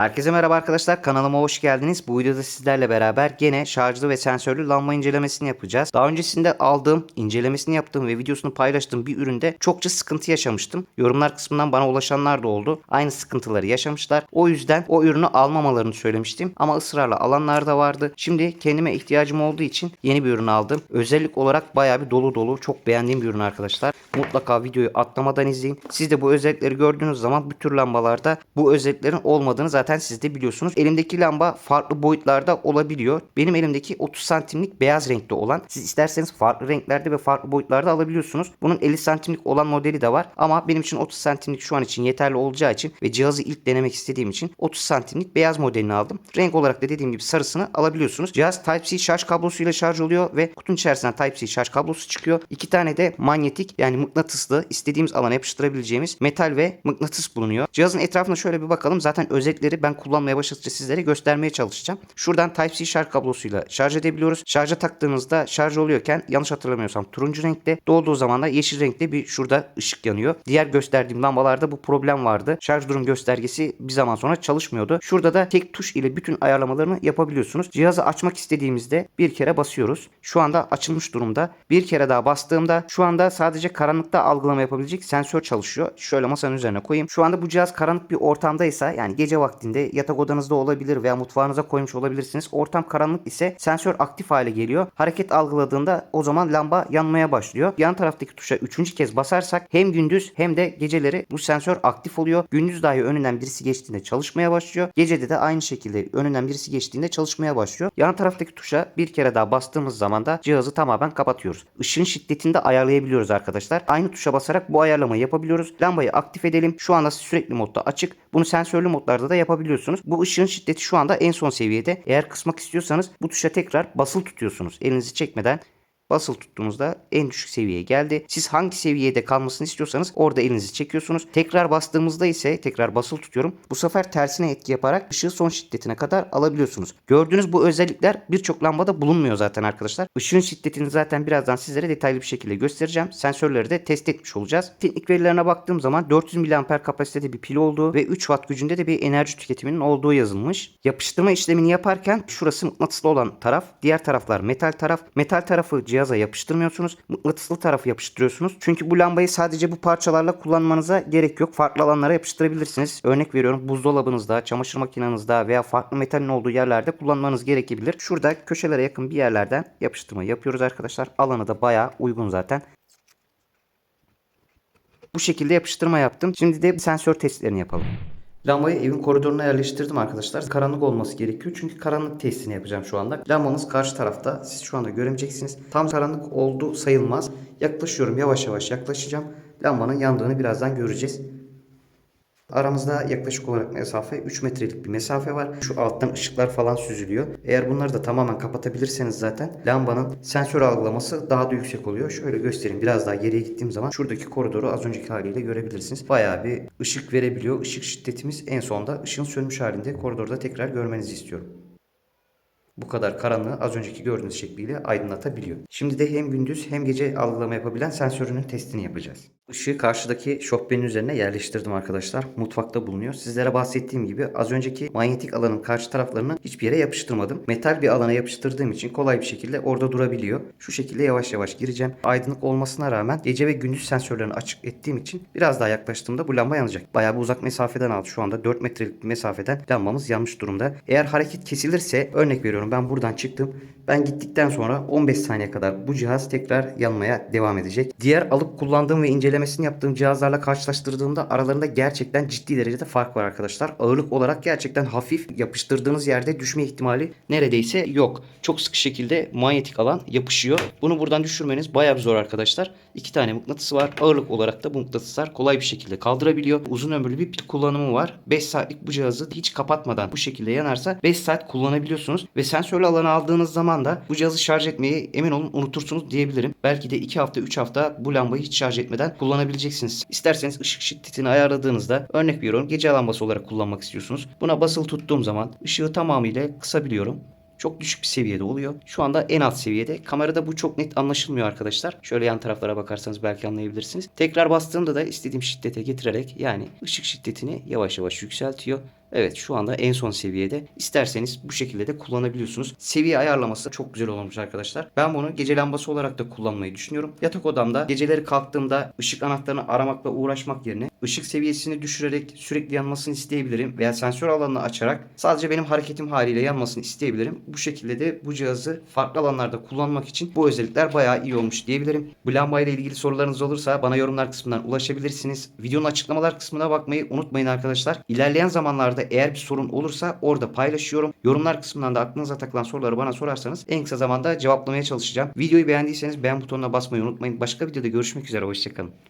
Herkese merhaba arkadaşlar kanalıma hoş geldiniz. Bu videoda sizlerle beraber gene şarjlı ve sensörlü lamba incelemesini yapacağız. Daha öncesinde aldığım, incelemesini yaptığım ve videosunu paylaştığım bir üründe çokça sıkıntı yaşamıştım. Yorumlar kısmından bana ulaşanlar da oldu. Aynı sıkıntıları yaşamışlar. O yüzden o ürünü almamalarını söylemiştim. Ama ısrarla alanlar da vardı. Şimdi kendime ihtiyacım olduğu için yeni bir ürün aldım. Özellik olarak bayağı bir dolu dolu. Çok beğendiğim bir ürün arkadaşlar. Mutlaka videoyu atlamadan izleyin. Siz de bu özellikleri gördüğünüz zaman bu tür lambalarda bu özelliklerin olmadığını zaten siz de biliyorsunuz. Elimdeki lamba farklı boyutlarda olabiliyor. Benim elimdeki 30 santimlik beyaz renkte olan. Siz isterseniz farklı renklerde ve farklı boyutlarda alabiliyorsunuz. Bunun 50 santimlik olan modeli de var. Ama benim için 30 santimlik şu an için yeterli olacağı için ve cihazı ilk denemek istediğim için 30 santimlik beyaz modelini aldım. Renk olarak da dediğim gibi sarısını alabiliyorsunuz. Cihaz Type-C şarj kablosuyla şarj oluyor ve kutunun içerisinden Type-C şarj kablosu çıkıyor. İki tane de manyetik yani mıknatıslı istediğimiz alana yapıştırabileceğimiz metal ve mıknatıs bulunuyor. Cihazın etrafına şöyle bir bakalım. Zaten ben kullanmaya başladıkça sizlere göstermeye çalışacağım. Şuradan Type-C şarj kablosuyla şarj edebiliyoruz. Şarja taktığınızda şarj oluyorken yanlış hatırlamıyorsam turuncu renkte dolduğu zaman da yeşil renkte bir şurada ışık yanıyor. Diğer gösterdiğim lambalarda bu problem vardı. Şarj durum göstergesi bir zaman sonra çalışmıyordu. Şurada da tek tuş ile bütün ayarlamalarını yapabiliyorsunuz. Cihazı açmak istediğimizde bir kere basıyoruz. Şu anda açılmış durumda. Bir kere daha bastığımda şu anda sadece karanlıkta algılama yapabilecek sensör çalışıyor. Şöyle masanın üzerine koyayım. Şu anda bu cihaz karanlık bir ortamdaysa yani gece vaktinde yatak odanızda olabilir veya mutfağınıza koymuş olabilirsiniz. Ortam karanlık ise sensör aktif hale geliyor. Hareket algıladığında o zaman lamba yanmaya başlıyor. Yan taraftaki tuşa üçüncü kez basarsak hem gündüz hem de geceleri bu sensör aktif oluyor. Gündüz dahi önünden birisi geçtiğinde çalışmaya başlıyor. Gecede de aynı şekilde önünden birisi geçtiğinde çalışmaya başlıyor. Yan taraftaki tuşa bir kere daha bastığımız zaman da cihazı tamamen kapatıyoruz. Işığın şiddetini de ayarlayabiliyoruz arkadaşlar. Aynı tuşa basarak bu ayarlamayı yapabiliyoruz. Lambayı aktif edelim. Şu anda sürekli modda açık. Bunu sensörlü modlarda da yapabiliyorsunuz. Bu ışığın şiddeti şu anda en son seviyede. Eğer kısmak istiyorsanız bu tuşa tekrar basılı tutuyorsunuz. Elinizi çekmeden basılı tuttuğunuzda en düşük seviyeye geldi. Siz hangi seviyede kalmasını istiyorsanız orada elinizi çekiyorsunuz. Tekrar bastığımızda ise tekrar basılı tutuyorum. Bu sefer tersine etki yaparak ışığı son şiddetine kadar alabiliyorsunuz. Gördüğünüz bu özellikler birçok lambada bulunmuyor zaten arkadaşlar. Işığın şiddetini zaten birazdan sizlere detaylı bir şekilde göstereceğim. Sensörleri de test etmiş olacağız. Teknik verilerine baktığım zaman 400 mAh kapasitede bir pil olduğu ve 3 Watt gücünde de bir enerji tüketiminin olduğu yazılmış. Yapıştırma işlemini yaparken şurası mıknatıslı olan taraf, diğer taraflar metal taraf. Metal tarafı cihaza yapıştırmıyorsunuz. Mıknatıslı tarafı yapıştırıyorsunuz. Çünkü bu lambayı sadece bu parçalarla kullanmanıza gerek yok. Farklı alanlara yapıştırabilirsiniz. Örnek veriyorum buzdolabınızda, çamaşır makinenizde veya farklı metalin olduğu yerlerde kullanmanız gerekebilir. Şurada köşelere yakın bir yerlerden yapıştırma yapıyoruz arkadaşlar. Alanı da bayağı uygun zaten. Bu şekilde yapıştırma yaptım. Şimdi de sensör testlerini yapalım. Lambayı evin koridoruna yerleştirdim arkadaşlar. Karanlık olması gerekiyor. Çünkü karanlık testini yapacağım şu anda. Lambamız karşı tarafta. Siz şu anda göremeyeceksiniz. Tam karanlık oldu sayılmaz. Yaklaşıyorum. Yavaş yavaş yaklaşacağım. Lambanın yandığını birazdan göreceğiz. Aramızda yaklaşık olarak mesafe 3 metrelik bir mesafe var. Şu alttan ışıklar falan süzülüyor. Eğer bunları da tamamen kapatabilirseniz zaten lambanın sensör algılaması daha da yüksek oluyor. Şöyle göstereyim. Biraz daha geriye gittiğim zaman şuradaki koridoru az önceki haliyle görebilirsiniz. Bayağı bir ışık verebiliyor. Işık şiddetimiz en sonda ışığın sönmüş halinde koridorda tekrar görmenizi istiyorum bu kadar karanlığı az önceki gördüğünüz şekliyle aydınlatabiliyor. Şimdi de hem gündüz hem gece algılama yapabilen sensörünün testini yapacağız. Işığı karşıdaki şofbenin üzerine yerleştirdim arkadaşlar. Mutfakta bulunuyor. Sizlere bahsettiğim gibi az önceki manyetik alanın karşı taraflarını hiçbir yere yapıştırmadım. Metal bir alana yapıştırdığım için kolay bir şekilde orada durabiliyor. Şu şekilde yavaş yavaş gireceğim. Aydınlık olmasına rağmen gece ve gündüz sensörlerini açık ettiğim için biraz daha yaklaştığımda bu lamba yanacak. Bayağı bir uzak mesafeden aldı. Şu anda 4 metrelik bir mesafeden lambamız yanmış durumda. Eğer hareket kesilirse örnek veriyorum ben buradan çıktım. Ben gittikten sonra 15 saniye kadar bu cihaz tekrar yanmaya devam edecek. Diğer alıp kullandığım ve incelemesini yaptığım cihazlarla karşılaştırdığımda aralarında gerçekten ciddi derecede fark var arkadaşlar. Ağırlık olarak gerçekten hafif yapıştırdığınız yerde düşme ihtimali neredeyse yok. Çok sıkı şekilde manyetik alan yapışıyor. Bunu buradan düşürmeniz bayağı bir zor arkadaşlar. İki tane mıknatısı var. Ağırlık olarak da bu mıknatıslar kolay bir şekilde kaldırabiliyor. Uzun ömürlü bir pil kullanımı var. 5 saatlik bu cihazı hiç kapatmadan bu şekilde yanarsa 5 saat kullanabiliyorsunuz. Ve sensörlü alanı aldığınız zaman da bu cihazı şarj etmeyi emin olun unutursunuz diyebilirim. Belki de 2 hafta 3 hafta bu lambayı hiç şarj etmeden kullanabileceksiniz. İsterseniz ışık şiddetini ayarladığınızda örnek veriyorum gece lambası olarak kullanmak istiyorsunuz. Buna basılı tuttuğum zaman ışığı tamamıyla kısabiliyorum. Çok düşük bir seviyede oluyor. Şu anda en alt seviyede. Kamerada bu çok net anlaşılmıyor arkadaşlar. Şöyle yan taraflara bakarsanız belki anlayabilirsiniz. Tekrar bastığımda da istediğim şiddete getirerek yani ışık şiddetini yavaş yavaş yükseltiyor. Evet şu anda en son seviyede. İsterseniz bu şekilde de kullanabiliyorsunuz. Seviye ayarlaması çok güzel olmuş arkadaşlar. Ben bunu gece lambası olarak da kullanmayı düşünüyorum. Yatak odamda geceleri kalktığımda ışık anahtarını aramakla uğraşmak yerine ışık seviyesini düşürerek sürekli yanmasını isteyebilirim veya sensör alanını açarak sadece benim hareketim haliyle yanmasını isteyebilirim. Bu şekilde de bu cihazı farklı alanlarda kullanmak için bu özellikler bayağı iyi olmuş diyebilirim. Bu lamba ile ilgili sorularınız olursa bana yorumlar kısmından ulaşabilirsiniz. Videonun açıklamalar kısmına bakmayı unutmayın arkadaşlar. İlerleyen zamanlarda eğer bir sorun olursa orada paylaşıyorum. Yorumlar kısmından da aklınıza takılan soruları bana sorarsanız en kısa zamanda cevaplamaya çalışacağım. Videoyu beğendiyseniz beğen butonuna basmayı unutmayın. Başka videoda görüşmek üzere. Hoşçakalın.